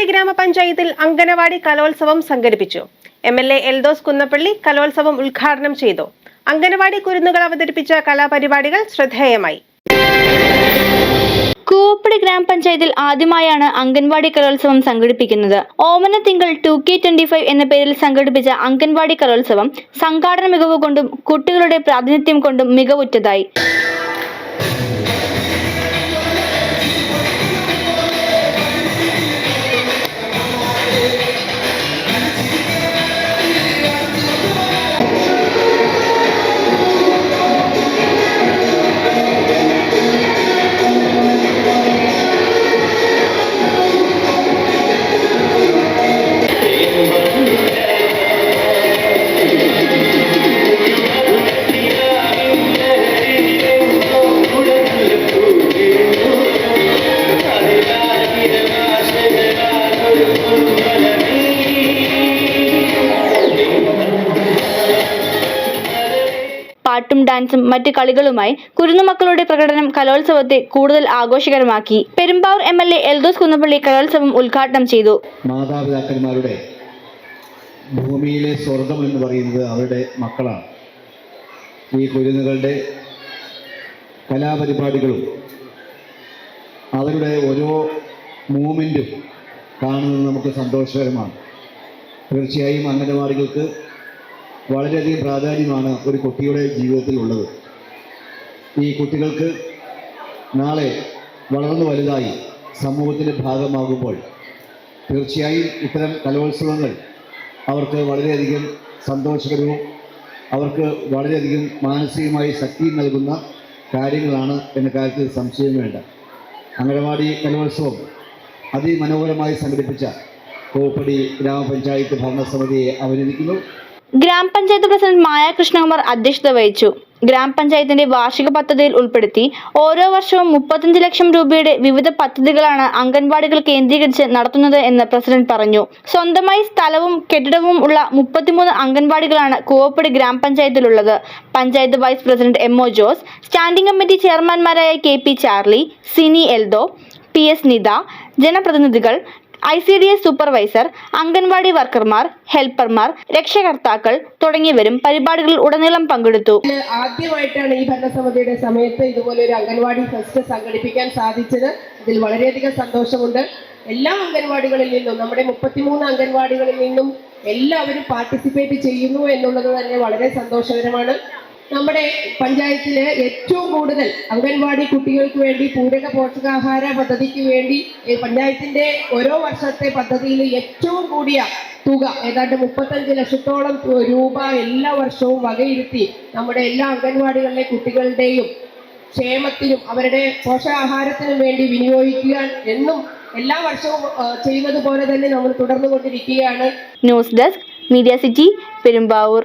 കൂവപ്പടി ഗ്രാമപഞ്ചായത്തിൽ അങ്കനവാടി കലോത്സവം സംഘടിപ്പിച്ചു. M L A Eldhose Kunnappilly കലോത്സവം ഉദ്ഘാടനം ചെയ്തു. അങ്കനവാടി കുരുന്നുകൾ അവതരിപ്പിച്ച കലാപരിപാടികൾ ശ്രദ്ധേയമായി. കൂവപ്പടി ഗ്രാമപഞ്ചായത്തിൽ ആദ്യമായാണ് അംഗൻവാടി കലോത്സവം സംഘടിപ്പിക്കുന്നത്. ഓമന തിങ്കൾ ടു കെ ട്വന്റി ഫൈവ് എന്ന പേരിൽ സംഘടിപ്പിച്ച അംഗൻവാടി കലോത്സവം സംഘാടന മികവ് കൊണ്ടും കുട്ടികളുടെ പ്രാതിനിധ്യം കൊണ്ടും മികവുറ്റതായി. പാട്ടും ഡാൻസും മറ്റു കളികളുമായി കുരുന്നുമക്കളുടെ പ്രകടനം കലോത്സവത്തെ കൂടുതൽ ആഘോഷകരമാക്കി. Perumbavoor M L A Eldhose Kunnappilly കലോത്സവം ഉദ്ഘാടനം ചെയ്തു. മാതാപിതാക്കന്മാരുടെ ഭൂമിയിലെ സ്വർഗം എന്ന് പറയുന്നത് അവരുടെ മക്കളാണ്. ഈ കുരുന്നുകളുടെ കലാപരിപാടികളും അവരുടെ ഓരോ മൂമെന്റും കാണുന്നത് നമുക്ക് സന്തോഷകരമാണ്. തീർച്ചയായും അംഗനവാടികൾക്ക് വളരെയധികം പ്രാധാന്യമാണ് ഒരു കുട്ടിയുടെ ജീവിതത്തിൽ ഉള്ളത് ഈ കുട്ടികൾക്ക് നാളെ വളർന്നു വലുതായി സമൂഹത്തിന്റെ ഭാഗമാകുമ്പോൾ തീർച്ചയായും ഇത്തരം കലോത്സവങ്ങൾ അവർക്ക് വളരെയധികം സന്തോഷകരവും അവർക്ക് വളരെയധികം മാനസികമായി ശക്തി നൽകുന്ന കാര്യങ്ങളാണ് എന്ന കാര്യത്തിൽ സംശയം വേണ്ട. അംഗനവാടി കലോത്സവം അതിമനോഹരമായി സംഘടിപ്പിച്ച കോപ്പടി ഗ്രാമപഞ്ചായത്ത് ഭരണസമിതിയെ അഭിനന്ദിക്കുന്നു ഗ്രാമപഞ്ചായത്ത് പ്രസിഡന്റ് മായ കൃഷ്ണകുമാർ അധ്യക്ഷത വഹിച്ചു. ഗ്രാമപഞ്ചായത്തിന്റെ വാർഷിക പദ്ധതിയിൽ ഉൾപ്പെടുത്തി ഓരോ വർഷവും മുപ്പത്തഞ്ച് ലക്ഷം രൂപയുടെ വിവിധ പദ്ധതികളാണ് അംഗൻവാടികൾ കേന്ദ്രീകരിച്ച് നടത്തുന്നത് എന്ന് പ്രസിഡന്റ് പറഞ്ഞു. സ്വന്തമായി സ്ഥലവും കെട്ടിടവും ഉള്ള മുപ്പത്തിമൂന്ന് അംഗൻവാടികളാണ് Koovappady ഗ്രാമപഞ്ചായത്തിലുള്ളത്. Panchayat vice president M O Jose standing committee ചെയർമാൻമാരായ K P Charly Sini Eldho P S Nitha ജനപ്രതിനിധികൾ I C D S supervisor anganwadi വർക്കർമാർ ഹെൽപ്പർമാർ രക്ഷകർത്താക്കൾ തുടങ്ങിയവരും പരിപാടികളിൽ ഉടനീളം പങ്കെടുത്തു. ആദ്യമായിട്ടാണ് ഈ ഭരണസമിതിയുടെ സമയത്ത് ഇതുപോലെ ഒരു അംഗൻവാടി ഫെസ്റ്റ് സംഘടിപ്പിക്കാൻ സാധിച്ചത്. ഇതിൽ വളരെയധികം സന്തോഷമുണ്ട്. എല്ലാ അംഗൻവാടികളിൽ നിന്നും നമ്മുടെ മുപ്പത്തിമൂന്ന് അംഗൻവാടികളിൽ നിന്നും എല്ലാവരും പാർട്ടിസിപ്പേറ്റ് ചെയ്യുന്നു എന്നുള്ളത് തന്നെ വളരെ സന്തോഷകരമാണ്. നമ്മുടെ പഞ്ചായത്തിലെ ഏറ്റവും കൂടുതൽ അംഗൻവാടി കുട്ടികൾക്ക് വേണ്ടി പൂരക പോഷകാഹാര പദ്ധതിക്ക് വേണ്ടി പഞ്ചായത്തിന്റെ ഓരോ വർഷത്തെ പദ്ധതിയിൽ ഏറ്റവും കൂടിയ തുക ഏതാണ്ട് മുപ്പത്തഞ്ച് ലക്ഷത്തോളം രൂപ എല്ലാ വർഷവും വകയിരുത്തി നമ്മുടെ എല്ലാ അംഗൻവാടികളിലെ കുട്ടികളുടെയും ക്ഷേമത്തിനും അവരുടെ പോഷകാഹാരത്തിനും വേണ്ടി വിനിയോഗിക്കുക എന്നും എല്ലാ വർഷവും ചെയ്യുന്നത് പോലെ തന്നെ നമ്മൾ തുടർന്നുകൊണ്ടിരിക്കുകയാണ്. News desk media city Perumbavoor.